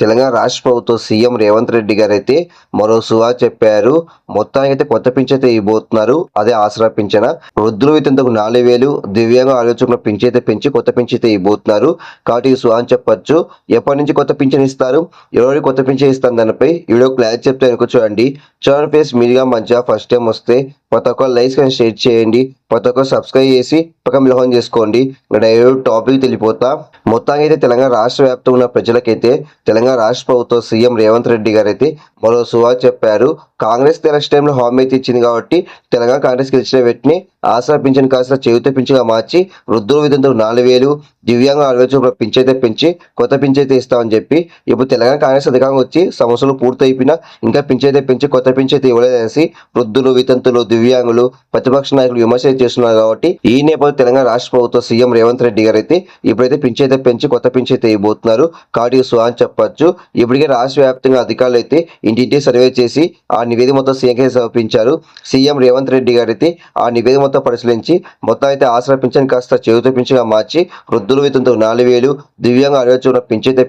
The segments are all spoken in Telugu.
తెలంగాణ రాష్ట్ర ప్రభుత్వం సీఎం రేవంత్ రెడ్డి గారు అయితే మరో సువా చెప్పారు. మొత్తానికి అయితే కొత్త పింఛన్ అయితే ఇవ్వబోతున్నారు. అదే ఆసరా పింఛన. వృద్ధులు ఇంతకు నాలుగు వేలు దివ్యాంగ ఆలోచన పింఛన్ అయితే పెంచి కొత్త పింఛన్ అయితే ఇవ్వబోతున్నారు. కాబట్టి ఈ సువా అని చెప్పొచ్చు. ఎప్పటి నుంచి కొత్త పింఛన్ ఇస్తారు? ఎవరికి కొత్త పింఛన్ ఇస్తాను దానిపై? వీడియో క్లారిటీ చెప్తే అనుకో చూడండి. ఛానల్ ఫేస్ మీరుగా మంచిగా ఫస్ట్ టైం వస్తే ప్రతి ఒక్క లైక్స్ కానీ షేర్ చేయండి. ప్రతి ఒక్క సబ్స్క్రైబ్ చేసి పక్కన మిలహం చేసుకోండి. ఇక్కడ ఏ టాపిక్ తెలిపోతా. మొత్తానికి అయితే తెలంగాణ రాష్ట్ర వ్యాప్తంగా ఉన్న ప్రజలకైతే తెలంగాణ రాష్ట్ర ప్రభుత్వం సీఎం రేవంత్ రెడ్డి గారు అయితే మరో సువా చెప్పారు. కాంగ్రెస్ ఎలక్షన్ టైంలో హామీ అయితే ఇచ్చింది కాబట్టి తెలంగాణ కాంగ్రెస్ గెలిచిన వ్యక్తిని ఆసరా పింఛన్ కాస్త చేయుత పింఛన్గా మార్చి వృద్ధుల విధంతో నాలుగు వేలు దివ్యాంగ ఆలోచన పింఛన్ అయితే పెంచి కొత్త పింఛైతే ఇస్తామని చెప్పి ఇప్పుడు తెలంగాణ కాంగ్రెస్ అధికారంగా వచ్చి సమస్యలు పూర్తయిపోయినా ఇంకా పింఛైతే పెంచి కొత్త పింఛైతే ఇవ్వలేదనేసి వృద్ధులు వితంతులు దివ్యాంగులు ప్రతిపక్ష నాయకులు విమర్శ చేస్తున్నారు కాబట్టి ఈ నేపథ్యంలో తెలంగాణ రాష్ట్ర ప్రభుత్వం సీఎం రేవంత్ రెడ్డి గారు అయితే ఇప్పుడైతే పింఛైతే పెంచి కొత్త పింఛైతే ఇవ్వబోతున్నారు. కాబట్టి సుహాన్ చెప్పచ్చు. చెప్పొచ్చు ఇప్పటికే రాష్ట్ర వ్యాప్తంగా అధికారులు అయితే ఇంటింటి సర్వే చేసి ఆ నివేదిక మొత్తం సీఎంకే సమర్పించారు. సీఎం రేవంత్ రెడ్డి గారు అయితే ఆ నివేదిక మొత్తం పరిశీలించి మొత్తం అయితే ఆసరా పింఛన్ కాస్త చేయుత పింఛన్గా మార్చి వృద్ధులు వితంతో నాలుగు వేలు దివ్యాంగ అరవై చూడ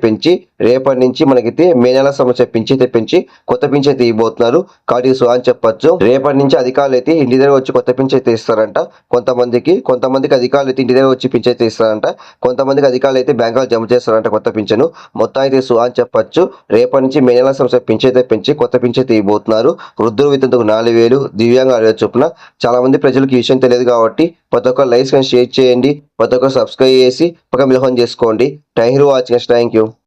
పెంచి రేపటి నుంచి మనకైతే మే నెల సంవత్సరం పింఛన్ అయితే పెంచి కొత్త పింఛన్ అయితే ఇవ్వబోతున్నారు. కాబట్టి సో అని చెప్పొచ్చు. రేపటి నుంచి అధికారులు అయితే ఇంటి దగ్గర వచ్చి కొత్త పింఛన్ అయితే ఇస్తారంట. కొంతమందికి కొంతమందికి అధికారులు అయితే ఇంటి దగ్గర వచ్చి పింఛన్ అయితే ఇస్తారంట. కొంతమందికి అధికారులు అయితే బ్యాంకులు జమ చేస్తారంట కొత్త పింఛను. మొత్తం అయితే సో అని చెప్పొచ్చు. రేపటి నుంచి మే నెల సంవత్సరం పింఛన్ అయితే పెంచి కొత్త పింఛన్ అయితే ఇవ్వబోతున్నారు. వృద్ధులు వితంతకు నాలుగు వేలు దివ్యాంగ అరవై చొప్పున. చాలా మంది ప్రజలకు ఈ విషయం తెలియదు కాబట్టి ప్రతి ఒక్క లైక్స్ కానీ షేర్ చేయండి. ప్రతి ఒక్క సబ్స్క్రైబ్ చేసి పక్క మిలహం చేసుకోండి. Thank you watching thank you.